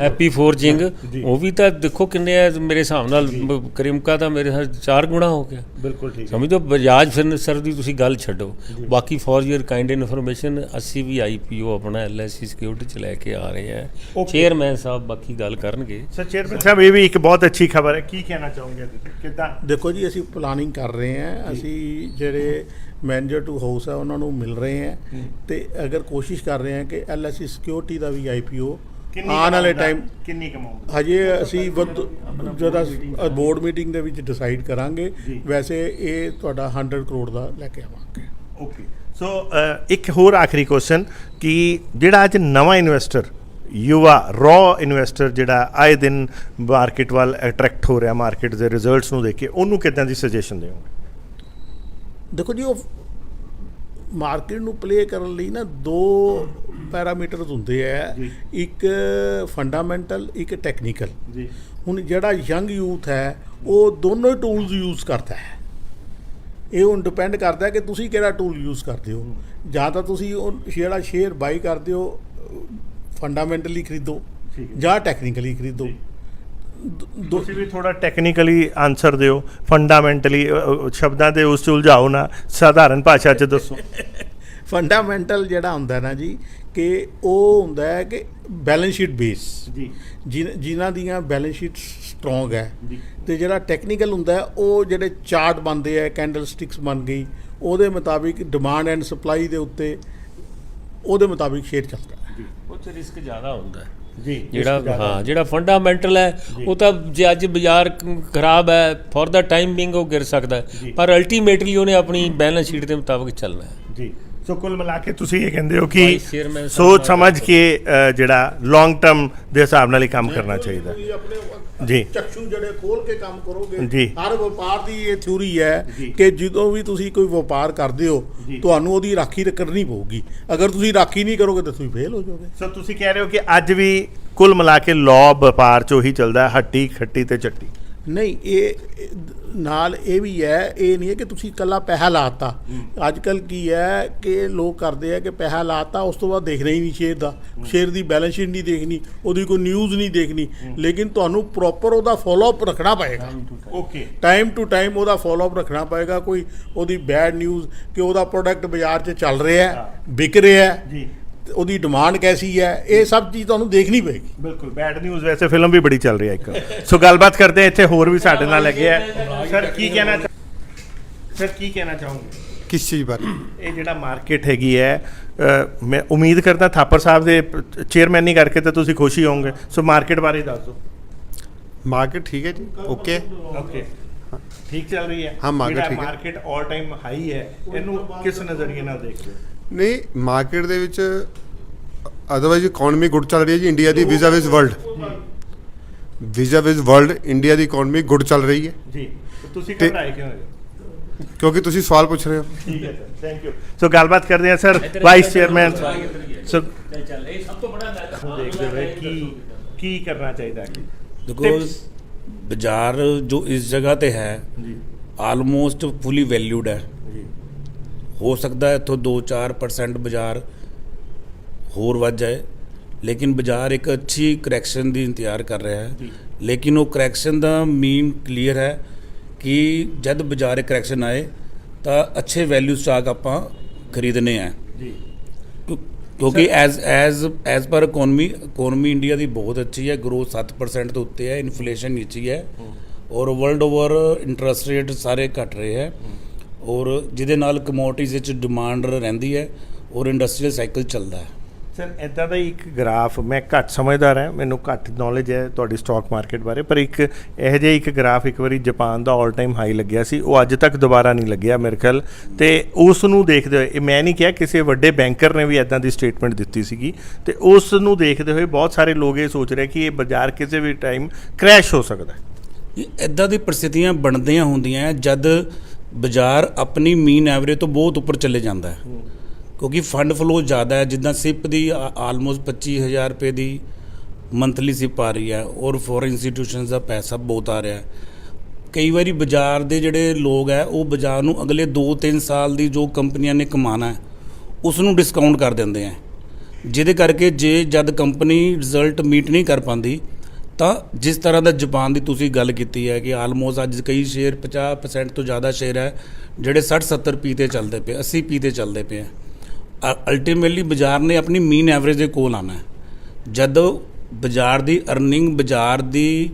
ਹੈਪੀ ਫੋਰਜਿੰਗ ਉਹ ਵੀ ਤਾਂ ਦੇਖੋ ਕਿੰਨੇ ਆ ਮੇਰੇ ਹਿਸਾਬ ਨਾਲ ਕ੍ਰਿਮਕਾ ਦਾ ਮੇਰੇ ਹਿਸਾਬ ਚਾਰ ਗੁਣਾ ਹੋ ਗਿਆ। ਬਿਲਕੁਲ ਠੀਕ ਸਮਝੋ ਬਜਾਜ ਫਿਨਸਰ ਦੀ ਤੁਸੀਂ ਗੱਲ ਛੱਡੋ। ਬਾਕੀ ਫॉर ਯੂਰ ਕਾਈਂਡ ਇਨਫੋਰਮੇਸ਼ਨ ਅਸੀਂ ਵੀ ਆਈਪੀਓ ਆਪਣਾ ਐਲਆਈਸੀ ਸਿਕਿਉਰਿਟੀ ਚ ਲੈ ਕੇ ਆ ਰਹੇ ਹਾਂ. ਚੇਅਰਮੈਨ ਸਾਹਿਬ ਬਾਕੀ ਗੱਲ ਕਰਨਗੇ। ਸਰ ਚੇਅਰਮੈਨ ਸਾਹਿਬ ਇਹ ਵੀ ਇੱਕ ਬਹੁਤ ਅੱਛੀ ਖਬਰ ਹੈ। ਕੀ ਕਹਿਣਾ ਚਾਹੋਗੇ ਕਿੱਦਾਂ? ਦੇਖੋ ਜੀ ਅਸੀਂ ਪਲਾਨਿੰਗ ਕਰ ਰਹੇ ਹਾਂ। ਅਸੀਂ ਜਿਹੜੇ ਮੈਨੇਜਰ ਟੂ ਹਾਊਸ ਹੈ ਉਹਨਾਂ ਨੂੰ ਮਿਲ ਰਹੇ ਹਾਂ। ਤੇ ਅਗਰ ਕੋਸ਼ਿਸ਼ ਕਰ ਰਹੇ ਹਾਂ ਕਿ ਐਲਆਈਸੀ ਸਿਕਿਉਰਿਟੀ ਦਾ ਵੀ ਆਈਪੀਓ ਆਉਣ ਵਾਲੇ ਟਾਈਮ ਕਿੰਨੀ ਕਮਾਉਂਗਾ ਹਜੇ ਅਸੀਂ ਵੱਧ ਜਿਹੜਾ ਬੋਰਡ ਮੀਟਿੰਗ ਦੇ ਵਿੱਚ ਡਿਸਾਈਡ ਕਰਾਂਗੇ। ਵੈਸੇ ਇਹ ਤੁਹਾਡਾ 100 ਕਰੋੜ ਦਾ ਲੈ ਕੇ ਆਵਾਂਗੇ। ਓਕੇ ਸੋ ਇੱਕ ਹੋਰ ਆਖਰੀ ਕੁਐਸਚਨ ਕਿ ਜਿਹੜਾ ਅੱਜ ਨਵਾਂ ਇਨਵੈਸਟਰ ਯੁਵਾ ਰॉ ਇਨਵੈਸਟਰ ਜਿਹੜਾ ਆਏ ਦਿਨ ਮਾਰਕੀਟ ਵੱਲ ਅਟਰੈਕਟ ਹੋ ਰਿਹਾ ਮਾਰਕੀਟ ਦੇ ਰਿਜ਼ਲਟਸ ਨੂੰ ਦੇਖ ਕੇ ਉਹਨੂੰ ਕਿਦਾਂ ਦੀ ਸੁਜੈਸ਼ਨ ਦਿਓਗੇ? ਦੇਖੋ ਜੀ ਉਹ ਮਾਰਕੀਟ ਨੂੰ ਪਲੇ ਕਰਨ ਲਈ ਨਾ ਦੋ ਪੈਰਾਮੀਟਰਸ ਹੁੰਦੇ ਆ। ਇੱਕ ਫੰਡਾਮੈਂਟਲ ਇੱਕ ਟੈਕਨੀਕਲ ਜੀ। ਹੁਣ ਜਿਹੜਾ ਯੰਗ ਯੂਥ ਹੈ ਉਹ ਦੋਨੋਂ ਟੂਲਸ ਯੂਜ਼ ਕਰਦਾ ਹੈ। ਇਹ ਹੁਣ ਡਿਪੈਂਡ ਕਰਦਾ ਹੈ ਕਿ ਤੁਸੀਂ ਕਿਹੜਾ ਟੂਲ ਯੂਜ਼ ਕਰਦੇ ਹੋ। ਜਾਂ ਤਾਂ ਤੁਸੀਂ ਉਹ ਜਿਹੜਾ ਸ਼ੇਅਰ ਬਾਈ ਕਰਦੇ ਹੋ ਫੰਡਾਮੈਂਟਲੀ ਖਰੀਦੋ। ਜਾਂ ਟੈਕਨੀਕਲੀ ਖਰੀਦੋ। ਤੁਸੀਂ ਵੀ ਥੋੜਾ ਟੈਕਨੀਕਲੀ ਆਨਸਰ ਦਿਓ ਫੰਡਾਮੈਂਟਲੀ ਸ਼ਬਦਾਂ ਦੇ ਉਸ ਚ ਉਲਝਾਓ ਨਾ ਸਧਾਰਨ ਭਾਸ਼ਾ ਚ ਦੱਸੋ। ਫੰਡਾਮੈਂਟਲ ਜਿਹੜਾ ਹੁੰਦਾ ਨਾ ਜੀ ਕਿ ਉਹ ਹੁੰਦਾ ਹੈ ਕਿ ਬੈਲੈਂਸ ਸ਼ੀਟ ਬੇਸ ਜੀ। ਜਿਨ- ਜਿਨ੍ਹਾਂ ਦੀਆਂ ਬੈਲੈਂਸ ਸ਼ੀਟ ਸਟਰੋਂਗ ਹੈ। ਜੀ। ਤੇ ਜਿਹੜਾ ਟੈਕਨੀਕਲ ਹੁੰਦਾ ਹੈ ਉਹ ਜਿਹੜੇ ਚਾਰਟ ਬਣਦੇ ਆ ਕੈਂਡਲ ਸਟਿਕਸ ਬਣ ਗਈ ਉਹਦੇ ਮੁਤਾਬਿਕ ਡਿਮਾਂਡ ਐਂਡ ਸਪਲਾਈ ਦੇ ਉੱਤੇ ਉਹਦੇ ਮੁਤਾਬਿਕ ਸ਼ੇਅਰ ਚੱਲਦਾ ਹੈ। ਉਹ ਚ ਰਿਸਕ ਜ਼ਿਆਦਾ ਹੁੰਦਾ ਹੈ। ਜੀ ਜਿਹੜਾ ਹਾਂ ਜਿਹੜਾ ਫੰਡਾਮੈਂਟਲ ਹੈ ਉਹ ਤਾਂ ਜੇ ਅੱਜ ਬਾਜ਼ਾਰ ਖਰਾਬ ਹੈ ਫॉर ਦਾ ਟਾਈਮ ਬਿੰਗ ਉਹ ਗਿਰ ਸਕਦਾ ਪਰ ਅਲਟੀਮੇਟਲੀ ਉਹਨੇ ਆਪਣੀ ਬੈਲੈਂਸ ਸ਼ੀਟ ਦੇ ਮੁਤਾਬਕ ਚੱਲਣਾ ਹੈ। ਜੀ। ਸੋ ਕੁੱਲ ਮਿਲਾ ਕੇ ਤੁਸੀਂ ਇਹ ਕਹਿੰਦੇ ਹੋ ਕਿ ਸੋਚ ਸਮਝ ਕੇ ਜਿਹੜਾ ਲੌਂਗ ਟਰਮ ਦੇ ਹਿਸਾਬ ਨਾਲ ਹੀ ਕੰਮ ਕਰਨਾ ਚਾਹੀਦਾ ਜੀ। ਚਕਸ਼ੂ ਜਿਹੜੇ ਖੋਲ ਕੇ ਕੰਮ ਕਰੋਗੇ। ਹਰ ਵਪਾਰ ਦੀ ਇਹ ਥਿਊਰੀ ਹੈ। ਕਿ ਜਦੋਂ ਵੀ ਤੁਸੀਂ ਕੋਈ ਵਪਾਰ ਕਰਦੇ ਹੋ। ਤੁਹਾਨੂੰ ਉਹਦੀ ਰਾਖੀ ਕਰਨੀ ਪਊਗੀ ਅਗਰ ਤੁਸੀਂ ਰਾਖੀ ਨਹੀਂ ਕਰੋਗੇ ਤਾਂ ਤੁਸੀਂ ਫੇਲ ਹੋ ਜਾਓਗੇ ਸੋ ਤੁਸੀਂ ਕਹਿ ਰਹੇ ਹੋ ਕਿ ਅੱਜ ਵੀ ਕੁੱਲ ਮਿਲਾ ਕੇ ਲਾਅ ਵਪਾਰ ਚ ਉਹੀ ਚੱਲਦਾ ਹੈ, ਹੱਟੀ ਖੱਟੀ ਤੇ ਚੱਟੀ ਨਹੀਂ ਇਹ ਨਾਲ ਇਹ ਵੀ ਹੈ ਇਹ ਨਹੀਂ ਹੈ ਕਿ ਤੁਸੀਂ ਇਕੱਲਾ ਪੈਸਾ ਲਾਤਾ। ਅੱਜ ਕੱਲ ਕੀ ਹੈ ਕਿ ਲੋਕ ਕਰਦੇ ਆ ਕਿ ਪੈਸਾ ਲਾਤਾ ਉਸ ਤੋਂ ਬਾਅਦ ਦੇਖਣਾ ਹੀ ਨਹੀਂ ਸ਼ੇਅਰ ਦਾ। ਸ਼ੇਅਰ ਦੀ ਬੈਲੈਂਸ ਸ਼ੀਟ ਨਹੀਂ ਦੇਖਣੀ ਉਹਦੀ ਕੋਈ ਨਿਊਜ਼ ਨਹੀਂ ਦੇਖਣੀ। ਲੇਕਿਨ ਤੁਹਾਨੂੰ ਪ੍ਰੋਪਰ ਉਹਦਾ ਫਾਲੋਅਪ ਰੱਖਣਾ ਪਏਗਾ। ਓਕੇ ਟਾਈਮ ਟੂ ਟਾਈਮ ਉਹਦਾ ਫਾਲੋਅਪ ਰੱਖਣਾ ਪਏਗਾ ਕੋਈ ਉਹਦੀ ਬੈਡ ਨਿਊਜ਼ ਕਿ ਉਹਦਾ ਪ੍ਰੋਡਕਟ ਬਾਜ਼ਾਰ 'ਚ ਚੱਲ ਰਿਹਾ ਹੈ। ਵਿਕ ਰਿਹਾ ਹੈ। ਜੀ। ਉਹਦੀ ਡਿਮਾਂਡ ਕੈਸੀ ਹੈ ਇਹ ਸਭ ਚੀਜ਼ ਤੁਹਾਨੂੰ ਦੇਖਣੀ ਪਏਗੀ। ਬਿਲਕੁਲ ਬੈਡ ਨਿਊਜ਼ ਵੈਸੇ ਫਿਲਮ ਵੀ ਬੜੀ ਚੱਲ ਰਹੀ ਹੈ ਇੱਕ। ਸੋ ਗੱਲਬਾਤ ਕਰਦੇ ਇੱਥੇ ਹੋਰ ਵੀ ਸਾਡੇ ਨਾਲ ਲੱਗੇ ਆ। ਸਰ ਕੀ ਕਹਿਣਾ ਚਾਹ- ਸਰ ਕੀ ਕਹਿਣਾ ਚਾਹੋਗੇ? ਕਿਸ ਚੀਜ਼ ਬਾਰੇ? ਇਹ ਜਿਹੜਾ ਮਾਰਕੀਟ ਹੈਗੀ ਹੈ ਮੈਂ ਉਮੀਦ ਕਰਦਾ ਥਾਪਰ ਸਾਹਿਬ ਦੇ ਚੇਅਰਮੈਨੀ ਕਰਕੇ ਤਾਂ ਤੁਸੀਂ ਖੁਸ਼ ਹੀ ਹੋਵੋਗੇ। ਸੋ ਮਾਰਕੀਟ ਬਾਰੇ ਦੱਸ ਦਿਓ। ਮਾਰਕੀਟ ਠੀਕ ਹੈ ਜੀ ਓਕੇ ਓਕੇ ਠੀਕ ਚੱਲ ਰਹੀ ਹੈ। ਠੀਕ। ਮਾਰਕੀਟ ਆਲ ਟਾਈਮ ਹਾਈ ਹੈ ਇਹਨੂੰ ਕਿਸ ਨਜ਼ਰੀਏ ਨਾਲ ਦੇਖਦੇ ਹੋ? ਨਹੀਂ ਮਾਰਕੀਟ ਦੇ ਵਿੱਚ ਅਦਰਵਾਈਜ਼ ਇਕਨੋਮੀ ਗੁੱਡ ਚੱਲ ਰਹੀ ਹੈ ਜੀ ਇੰਡੀਆ ਦੀ visa vis world visa vis world India ਦੀ ਇਕਨੋਮੀ ਗੁੱਡ ਚੱਲ ਰਹੀ ਹੈ। ਜੀ। ਤੁਸੀਂ ਘਬਰਾਏ ਕਿਉਂ ਹੋ ਕਿਉਂਕਿ ਤੁਸੀਂ ਸਵਾਲ ਪੁੱਛ ਰਹੇ ਹੋ। ਠੀਕ ਹੈ ਸਰ ਥੈਂਕ ਯੂ ਸੋ ਗੱਲਬਾਤ ਕਰਦੇ ਹਾਂ ਸਰ ਵਾਈਸ ਚੇਅਰਮੈਨ ਸੋ ਚੱਲ ਇਹ ਸਭ ਤੋਂ ਬੜਾ ਦੇਖਦੇ ਹੋਏ ਕੀ ਕੀ ਕਰਨਾ ਚਾਹੀਦਾ ਹੈ। ਦੇਖੋ Tips? ਬਾਜ਼ਾਰ ਜੋ ਇਸ ਜਗ੍ਹਾ ਤੇ ਹੈ ਜੀ। ਆਲਮੋਸਟ ਫੁੱਲੀ ਵੈਲਿਊਡ ਹੈ। ਜੀ। ਹੋ ਸਕਦਾ ਹੈ ਇੱਥੋਂ 2-4% ਬਾਜ਼ਾਰ ਹੋਰ ਵੱਧ ਜਾਏ ਲੇਕਿਨ ਬਾਜ਼ਾਰ ਇੱਕ ਅੱਛੀ ਕਰੈਕਸ਼ਨ ਦੀ ਇੰਤਜ਼ਾਰ ਕਰ ਰਿਹਾ ਹੈ। ਲੇਕਿਨ ਉਹ ਕਰੈਕਸ਼ਨ ਦਾ ਮੀਨ ਕਲੀਅਰ ਹੈ ਕਿ ਜਦ ਬਾਜ਼ਾਰ ਇੱਕ ਕਰੈਕਸ਼ਨ ਆਏ ਤਾਂ ਅੱਛੇ ਵੈਲਿਊ ਸਟਾਕ ਆਪਾਂ ਖਰੀਦਨੇ ਆ। ਜੀ। ਕਿਉਂ- ਕਿਉਂਕਿ ਐਜ਼ ਐਜ਼ ਐਜ਼ ਪਰ ਇਕਨੋਮੀ ਇਕਨੋਮੀ ਇੰਡੀਆ ਦੀ ਬਹੁਤ ਅੱਛੀ ਹੈ ਗਰੋਥ 7% ਤੋਂ ਉੱਤੇ ਹੈ ਇਨਫਲੇਸ਼ਨ ਨੀਚੀ ਹੈ ਔਰ ਵਰਲਡ ਓਵਰ ਇੰਟਰਸਟ ਰੇਟ ਸਾਰੇ ਘਟ ਰਹੇ ਹੈ। ਔਰ ਜਿਹਦੇ ਨਾਲ ਕਮੋਡਿਟੀਜ਼ ਵਿੱਚ ਡਿਮਾਂਡ ਰਹਿੰਦੀ ਹੈ ਔਰ ਇੰਡਸਟਰੀਅਲ ਸਾਈਕਲ ਚੱਲਦਾ ਹੈ। ਸਰ ਇਦਾਂ ਦਾ ਇੱਕ ਗ੍ਰਾਫ ਮੈਂ ਘੱਟ ਸਮਝਦਾਰ ਹਾਂ ਮੈਨੂੰ ਘੱਟ ਨੌਲੇਜ ਹੈ ਤੁਹਾਡੀ ਸਟਾਕ ਮਾਰਕੀਟ ਬਾਰੇ ਪਰ ਇੱਕ ਇਹੋ ਜਿਹਾ ਇੱਕ ਗ੍ਰਾਫ ਇੱਕ ਵਾਰੀ ਜਾਪਾਨ ਦਾ 올 ਟਾਈਮ ਹਾਈ ਲੱਗਿਆ ਸੀ ਉਹ ਅੱਜ ਤੱਕ ਦੁਬਾਰਾ ਨਹੀਂ ਲੱਗਿਆ ਮੇਰੇ ਖਿਆਲ। ਤੇ ਉਸ ਨੂੰ ਦੇਖਦੇ ਹੋਏ ਇਹ ਮੈਂ ਨਹੀਂ ਕਿਹਾ ਕਿਸੇ ਵੱਡੇ ਬੈਂਕਰ ਨੇ ਵੀ ਇਦਾਂ ਦੀ ਸਟੇਟਮੈਂਟ ਦਿੱਤੀ ਸੀਗੀ ਤੇ ਉਸ ਨੂੰ ਦੇਖਦੇ ਹੋਏ ਬਹੁਤ ਸਾਰੇ ਲੋਕ ਇਹ ਸੋਚ ਰਹੇ ਕਿ ਇਹ ਬਾਜ਼ਾਰ ਕਿਸੇ ਵੀ ਟਾਈਮ ਕ੍ਰੈਸ਼ ਹੋ ਸਕਦਾ ਹੈ। ਇਦਾਂ ਦੀ ਪਰਿਸਥਿਤੀਆਂ ਬਣਦੀਆਂ ਹੁੰਦੀਆਂ ਜਦ ਬਾਜ਼ਾਰ ਆਪਣੀ ਮੀਨ ਐਵਰੇਜ ਤੋਂ ਬਹੁਤ ਉੱਪਰ ਚਲੇ ਜਾਂਦਾ ਹੈ। ਕਿਉਂਕਿ ਫੰਡ ਫਲੋ ਜ਼ਿਆਦਾ ਹੈ ਜਿੱਦਾਂ ਸਿਪ ਦੀ ਆਲਮੋਸਟ 25000 ਰੁਪਏ ਦੀ ਮੰਥਲੀ ਸਿਪ ਆ ਰਹੀ ਹੈ ਔਰ ਫੋਰਨ ਇੰਸਟੀਟਿਊਸ਼ਨਸ ਦਾ ਪੈਸਾ ਬਹੁਤ ਆ ਰਿਹਾ ਹੈ। ਕਈ ਵਾਰੀ ਬਾਜ਼ਾਰ ਦੇ ਜਿਹੜੇ ਲੋਕ ਹੈ ਉਹ ਬਾਜ਼ਾਰ ਨੂੰ ਅਗਲੇ 2-3 ਸਾਲ ਦੀ ਜੋ ਕੰਪਨੀਆਂ ਨੇ ਕਮਾਣਾ ਉਸ ਨੂੰ ਡਿਸਕਾਊਂਟ ਕਰ ਦਿੰਦੇ ਆ ਜਿਹਦੇ ਕਰਕੇ ਜੇ ਜਦ ਕੰਪਨੀ ਰਿਜ਼ਲਟ ਮੀਟ ਨਹੀਂ ਕਰ ਪਾਉਂਦੀ ਤਾਂ ਜਿਸ ਤਰ੍ਹਾਂ ਦਾ ਜਾਪਾਨ ਦੀ ਤੁਸੀਂ ਗੱਲ ਕੀਤੀ ਹੈ ਕਿ ਆਲਮੋਸਟ ਅੱਜ ਕਈ ਸ਼ੇਅਰ 50% ਤੋਂ ਜ਼ਿਆਦਾ ਸ਼ੇਅਰ ਹੈ ਜਿਹੜੇ 60-70 ਪੀ ਤੇ ਚੱਲਦੇ ਪਏ 80 ਪੀ ਤੇ ਚੱਲਦੇ ਪਏ ਅਲਟੀਮੇਟਲੀ ਬਾਜ਼ਾਰ ਨੇ ਆਪਣੀ ਮੀਨ ਐਵਰੇਜ ਦੇ ਕੋਲ ਆਣਾ ਹੈ। ਜਦ ਬਾਜ਼ਾਰ ਦੀ ਅਰਨਿੰਗ ਬਾਜ਼ਾਰ ਦੀ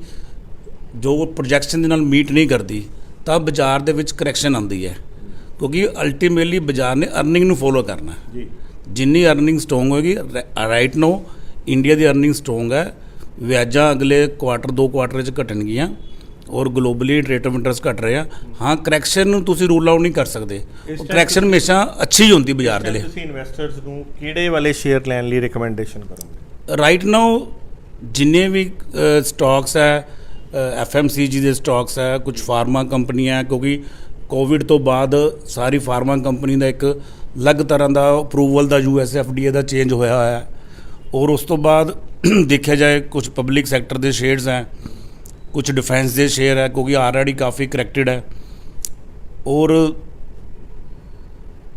ਜੋ ਪ੍ਰੋਜੈਕਸ਼ਨ ਦੇ ਨਾਲ ਮੀਟ ਨਹੀਂ ਕਰਦੀ ਤਾਂ ਬਾਜ਼ਾਰ ਦੇ ਵਿੱਚ ਕਰੈਕਸ਼ਨ ਆਉਂਦੀ ਹੈ। ਕਿਉਂਕਿ ਅਲਟੀਮੇਟਲੀ ਬਾਜ਼ਾਰ ਨੇ ਅਰਨਿੰਗ ਨੂੰ ਫੋਲੋ ਕਰਨਾ ਹੈ। ਜੀ। ਜਿੰਨੀ ਅਰਨਿੰਗ ਸਟਰੋਂਗ ਹੋਏਗੀ ਰਾਈਟ ਨੋ ਇੰਡੀਆ ਦੀ ਅਰਨਿੰਗ ਸਟਰੋਂਗ ਹੈ। ਵਿਆਜਾਂ ਅਗਲੇ ਕੁਆਟਰ ਦੋ ਕੁਆਟਰ ਵਿੱਚ ਘਟਣਗੀਆਂ ਔਰ ਗਲੋਬਲੀ ਰੇਟ ਆਫ ਇੰਟਰਸਟ ਘਟ ਰਿਹਾ। ਹਾਂ ਕਰੈਕਸ਼ਨ ਨੂੰ ਤੁਸੀਂ ਰੂਲ ਆਊਟ ਨਹੀਂ ਕਰ ਸਕਦੇ। ਕਰੈਕਸ਼ਨ ਹਮੇਸ਼ਾ ਅੱਛੀ ਹੀ ਹੁੰਦੀ ਬਾਜ਼ਾਰ ਦੇ ਲਈ। ਤੁਸੀਂ ਇਨਵੈਸਟਰਸ ਨੂੰ ਕਿਹੜੇ ਵਾਲੇ ਸ਼ੇਅਰ ਲੈਣ ਲਈ ਰეკਮੈਂਡੇਸ਼ਨ ਕਰੋਗੇ? ਰਾਈਟ ਨਾਓ ਜਿੰਨੇ ਵੀ ਸਟਾਕਸ ਹੈ ਐਫਐਮਸੀਜੀ ਦੇ ਸਟਾਕਸ ਹੈ ਕੁਝ ਫਾਰਮਾ ਕੰਪਨੀਆਂ ਕਿਉਂਕਿ ਕੋਵਿਡ ਤੋਂ ਬਾਅਦ ਸਾਰੀ ਫਾਰਮਾ ਕੰਪਨੀ ਦਾ ਇੱਕ ਅਲੱਗ ਤਰ੍ਹਾਂ ਦਾ ਅਪਰੂਵਲ ਦਾ ਯੂਐਸਐਫਡੀਏ ਦਾ ਚੇਂਜ ਹੋਇਆ ਹੋਇਆ ਹੈ। ਔਰ ਉਸ ਤੋਂ ਬਾਅਦ ਦੇਖਿਆ ਜਾਏ ਕੁਝ ਪਬਲਿਕ ਸੈਕਟਰ ਦੇ ਸ਼ੇਅਰਸ ਹੈ ਕੁਝ ਡਿਫੈਂਸ ਦੇ ਸ਼ੇਅਰ ਹੈ ਕਿਉਂਕਿ ਆਲਰੇਡੀ ਕਾਫੀ ਕਰੈਕਟਡ ਹੈ। ਔਰ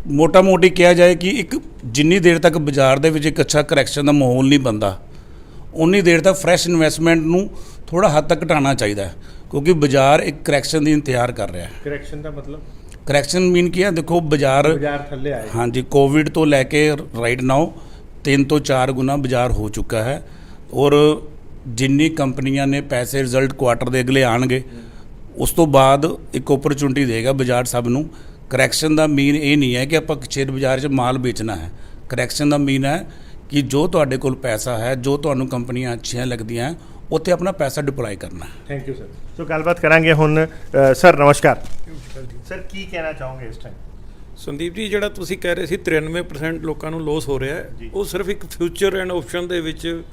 ਮੋਟਾ ਮੋਟੀ ਕਿਹਾ ਜਾਏ ਕਿ ਇੱਕ ਜਿੰਨੀ ਦੇਰ ਤੱਕ ਬਾਜ਼ਾਰ ਦੇ ਵਿੱਚ ਇੱਕ ਅੱਛਾ ਕਰੈਕਸ਼ਨ ਦਾ ਮਾਹੌਲ ਨਹੀਂ ਬੰਦਾ ਉਨੀ ਦੇਰ ਤੱਕ ਫਰੈਸ਼ ਇਨਵੈਸਟਮੈਂਟ ਨੂੰ ਥੋੜਾ ਹੱਦ ਤੱਕ ਘਟਾਉਣਾ ਚਾਹੀਦਾ ਹੈ ਕਿਉਂਕਿ ਬਾਜ਼ਾਰ ਇੱਕ ਕਰੈਕਸ਼ਨ ਦੀ ਇੰਤਜ਼ਾਰ ਕਰ ਰਿਹਾ ਹੈ। ਕਰੈਕਸ਼ਨ ਦਾ ਮਤਲਬ? ਕਰੈਕਸ਼ਨ ਮੀਨ ਕੀ ਹੈ? ਦੇਖੋ ਬਾਜ਼ਾਰ ਬਾਜ਼ਾਰ ਥੱਲੇ ਆਏ। ਹਾਂਜੀ ਕੋਵਿਡ ਤੋਂ ਲੈ ਕੇ ਰਾਈਟ ਨਾਓ ਤਿੰਨ ਤੋਂ ਚਾਰ ਗੁਣਾ ਬਾਜ਼ਾਰ ਹੋ ਚੁੱਕਾ ਹੈ ਔਰ ਜਿੰਨੀ ਕੰਪਨੀਆਂ ਨੇ ਪੈਸੇ ਰਿਜ਼ਲਟ ਕੁਆਟਰ ਦੇ ਅਗਲੇ ਆਣਗੇ ਉਸ ਤੋਂ ਬਾਅਦ ਇੱਕ ਓਪਰਚੁਨਿਟੀ ਦੇਗਾ ਬਾਜ਼ਾਰ ਸਭ ਨੂੰ। ਕਰੈਕਸ਼ਨ ਦਾ ਮੀਨ ਇਹ ਨਹੀਂ ਹੈ ਕਿ ਆਪਾਂ ਸ਼ੇਅਰ ਬਾਜ਼ਾਰ 'ਚ ਮਾਲ ਵੇਚਣਾ ਹੈ। ਕਰੈਕਸ਼ਨ ਦਾ ਮੀਨ ਹੈ ਕਿ ਜੋ ਤੁਹਾਡੇ ਕੋਲ ਪੈਸਾ ਹੈ ਜੋ ਤੁਹਾਨੂੰ ਕੰਪਨੀਆਂ ਅੱਛੀਆਂ ਲੱਗਦੀਆਂ ਉੱਥੇ ਆਪਣਾ ਪੈਸਾ ਡਿਪਲੋਏ ਕਰਨਾ ਹੈ। ਥੈਂਕ ਯੂ ਸਰ ਸੋ ਗੱਲਬਾਤ ਕਰਾਂਗੇ ਹੁਣ ਸਰ ਨਮਸਕਾਰ। ਸਰ ਕੀ ਕਹਿਣਾ ਚਾਹੋਗੇ ਇਸ ਟਾਈਮ ਸੰਦੀਪ ਜੀ ਜਿਹੜਾ ਤੁਸੀਂ ਕਹਿ ਰਹੇ ਸੀ 93% ਲੋਕਾਂ ਨੂੰ ਲੋਸ ਹੋ ਰਿਹਾ ਹੈ ਉਹ ਸਿਰਫ ਇੱਕ ਫਿਊਚਰ ਐਂਡ ਆਪਸ਼ਨ ਦੇ ਵਿੱਚ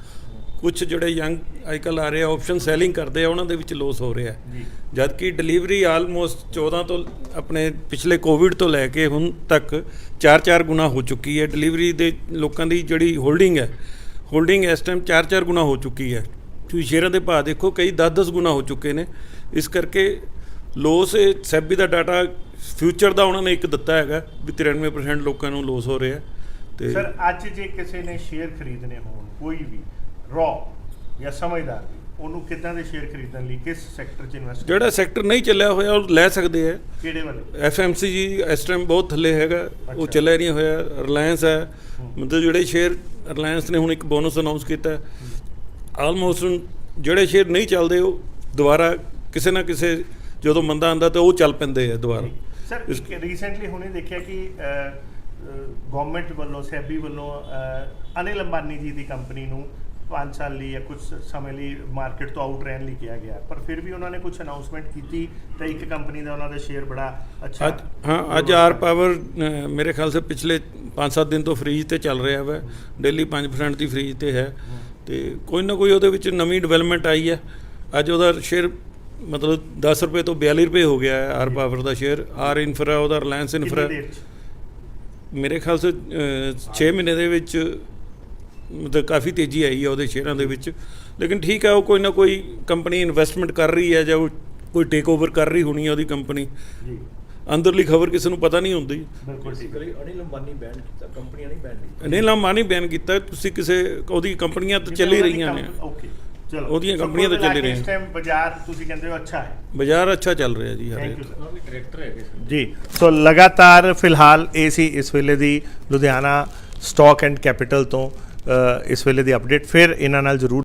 ਕੁਝ ਜਿਹੜੇ ਯੰਗ ਅੱਜਕੱਲ ਆ ਰਹੇ ਆ ਆਪਸ਼ਨ ਸੈਲਿੰਗ ਕਰਦੇ ਆ ਉਹਨਾਂ ਦੇ ਵਿੱਚ ਲੋਸ ਹੋ ਰਿਹਾ ਹੈ। ਜਦ ਕਿ ਡਿਲੀਵਰੀ ਆਲਮੋਸਟ 14 ਤੋਂ ਆਪਣੇ ਪਿਛਲੇ ਕੋਵਿਡ ਤੋਂ ਲੈ ਕੇ ਹੁਣ ਤੱਕ 4-4 ਗੁਣਾ ਹੋ ਚੁੱਕੀ ਹੈ। ਡਿਲੀਵਰੀ ਦੇ ਲੋਕਾਂ ਦੀ ਜਿਹੜੀ ਹੋਲਡਿੰਗ ਹੈ ਹੋਲਡਿੰਗ ਇਸ ਟਾਈਮ 4-4 ਗੁਣਾ ਹੋ ਚੁੱਕੀ ਹੈ। ਤੁਸੀਂ ਸ਼ੇਅਰਾਂ ਦੇ ਭਾਅ ਦੇਖੋ ਕਈ 10-10 ਗੁਣਾ ਹੋ ਚੁੱਕੇ ਨੇ। ਇਸ ਕਰਕੇ ਲੋਸ ਇਹ ਸੈਬੀ ਦਾ ਡਾਟਾ ਫਿਊਚਰ ਦਾ ਉਹਨਾਂ ਨੇ ਇੱਕ ਦਿੱਤਾ ਹੈਗਾ ਵੀ 93% ਲੋਕਾਂ ਨੂੰ ਲੋਸ ਹੋ ਰਿਹਾ ਤੇ ਸਰ ਅੱਜ ਜੇ ਕਿਸੇ ਨੇ ਸ਼ੇਅਰ ਖਰੀਦਣੇ ਹੋਣ ਕੋਈ ਵੀ ਰॉ ਜਾਂ ਸਮਝਦਾਰ ਉਹਨੂੰ ਕਿੱਦਾਂ ਦੇ ਸ਼ੇਅਰ ਖਰੀਦਣ ਲਈ ਕਿਸ ਸੈਕਟਰ 'ਚ ਇਨਵੈਸਟ ਜਿਹੜਾ ਸੈਕਟਰ ਨਹੀਂ ਚੱਲਿਆ ਹੋਇਆ ਉਹ ਲੈ ਸਕਦੇ ਆ ਕਿਹੜੇ ਵਾਲੇ? ਐਫਐਮਸੀਜੀ ਇਸ ਟਾਈਮ ਬਹੁਤ ਥੱਲੇ ਹੈਗਾ ਉਹ ਚੱਲਿਆ ਨਹੀਂ ਹੋਇਆ ਰਿਲਾਇੰਸ ਹੈ। ਮਤਲਬ ਜਿਹੜੇ ਸ਼ੇਅਰ ਰਿਲਾਇੰਸ ਨੇ ਹੁਣ ਇੱਕ ਬੋਨਸ ਅਨਾਉਂਸ ਕੀਤਾ। ਆਲਮੋਸਟ ਜਿਹੜੇ ਸ਼ੇਅਰ ਨਹੀਂ ਚੱਲਦੇ ਉਹ ਦੁਬਾਰਾ ਕਿਸੇ ਨਾ ਕਿਸੇ ਜਦੋਂ ਮੰਦਾ ਆਂਦਾ ਤਾਂ ਉਹ ਚੱਲ ਪੈਂਦੇ ਆ ਦੁਬਾਰਾ। ਸਰ ਰੀਸੈਂਟਲੀ ਹੁਣੇ ਦੇਖਿਆ ਕਿ ਗਵਰਨਮੈਂਟ ਵੱਲੋਂ ਸੈਬੀ ਵੱਲੋਂ ਅਨਿਲ ਅੰਬਾਨੀ ਜੀ ਦੀ ਕੰਪਨੀ ਨੂੰ 5 ਸਾਲ ਲਈ ਜਾਂ ਕੁਝ ਸਮੇਂ ਲਈ ਮਾਰਕੀਟ ਤੋਂ ਆਊਟ ਰਹਿਣ ਲਈ ਕਿਹਾ ਗਿਆ। ਪਰ ਫਿਰ ਵੀ ਉਹਨਾਂ ਨੇ ਕੁਝ ਅਨਾਉਂਸਮੈਂਟ ਕੀਤੀ ਤਾਂ ਇੱਕ ਕੰਪਨੀ ਦਾ ਉਹਨਾਂ ਦਾ ਸ਼ੇਅਰ ਬੜਾ ਅੱਛਾ ਹਾਂ ਅੱਜ ਆਰ ਪਾਵਰ ਮੇਰੇ ਖਿਆਲ ਸੇ ਪਿਛਲੇ 5-7 ਦਿਨ ਤੋਂ ਫ੍ਰੀਜ ਤੇ ਚੱਲ ਰਿਹਾ ਵਾ। ਡੇਲੀ 5% ਦੀ ਫ੍ਰੀਜ ਤੇ ਹੈ। ਤੇ ਕੋਈ ਨਾ ਕੋਈ ਉਹਦੇ ਵਿੱਚ ਨਵੀਂ ਡਿਵੈਲਪਮੈਂਟ ਆਈ ਹੈ। ਅੱਜ ਉਹਦਾ ਸ਼ੇਅਰ ਮਤਲਬ 10 ਰੁਪਏ ਤੋਂ 42 ਰੁਪਏ ਹੋ ਗਿਆ ਹੈ ਆਰ ਪਾਵਰ ਦਾ ਸ਼ੇਅਰ ਆਰ ਇਨਫਰਾ ਉਹਦਾ ਰਿਲਾਇੰਸ ਇਨਫਰਾ? ਮੇਰੇ ਖਿਆਲ ਸੇ 6 ਮਹੀਨੇ ਦੇ ਵਿੱਚ ਮਤਲਬ ਕਾਫੀ ਤੇਜ਼ੀ ਆਈ ਹੈ ਉਹਦੇ ਸ਼ੇਅਰਾਂ ਦੇ ਵਿੱਚ। ਲੇਕਿਨ ਠੀਕ ਹੈ ਉਹ ਕੋਈ ਨਾ ਕੋਈ ਕੰਪਨੀ ਇਨਵੈਸਟਮੈਂਟ ਕਰ ਰਹੀ ਹੈ ਜਾਂ ਉਹ ਕੋਈ ਟੇਕ ਓਵਰ ਕਰ ਰਹੀ ਹੋਣੀ ਹੈ ਉਹਦੀ ਕੰਪਨੀ। ਜੀ। ਅੰਦਰਲੀ ਖਬਰ ਕਿਸੇ ਨੂੰ ਪਤਾ ਨਹੀਂ ਹੁੰਦੀ। ਬਿਲਕੁਲ ਠੀਕ। ਅਨਿਲ ਅੰਬਾਨੀ ਬੈਨ ਕੀਤਾ ਕੰਪਨੀਆਂ ਨਹੀਂ ਬੈਨ ਕੀਤੀ। ਨਹੀਂ ਲਾਮਾ ਨਹੀਂ ਬਿਆਨ ਕੀਤਾ ਤੁਸੀਂ ਕਿਸੇ ਉਹਦੀ ਕੰਪਨੀਆਂ ਤਾਂ ਚੱਲ ਹੀ ਰਹੀਆਂ ਨੇ। ਓਕੇ। ਚਲੋ। ਉਹਦੀਆਂ ਕੰਪਨੀਆਂ ਤਾਂ ਚੱਲ ਹੀ ਕੇ ਇਸ। ਟਾਈਮ ਬਾਜ਼ਾਰ ਤੁਸੀਂ ਕਹਿੰਦੇ ਹੋ ਅੱਛਾ ਹੈ। ਬਾਜ਼ਾਰ ਅੱਛਾ ਚੱਲ ਰਿਹਾ ਜੀ ਹਰੇ ਥੈਂਕ ਯੂ ਸਰ ਵੀ ਡਾਇਰੈਕਟਰ ਹੈਗੇ ਸਰ। ਜੀ ਸੋ ਲਗਾਤਾਰ ਫਿਲਹਾਲ ਇਹ ਸੀ ਇਸ ਵੇਲੇ ਦੀ ਲੁਧਿਆਣਾ ਸਟਾਕ ਐਂਡ ਕੈਪੀਟਲ ਤੋਂ ਇਸ ਵੇਲੇ ਦੀ ਅਪਡੇਟ ਫਿਰ ਇਹਨਾਂ ਨਾਲ ਜ਼ਰੂਰ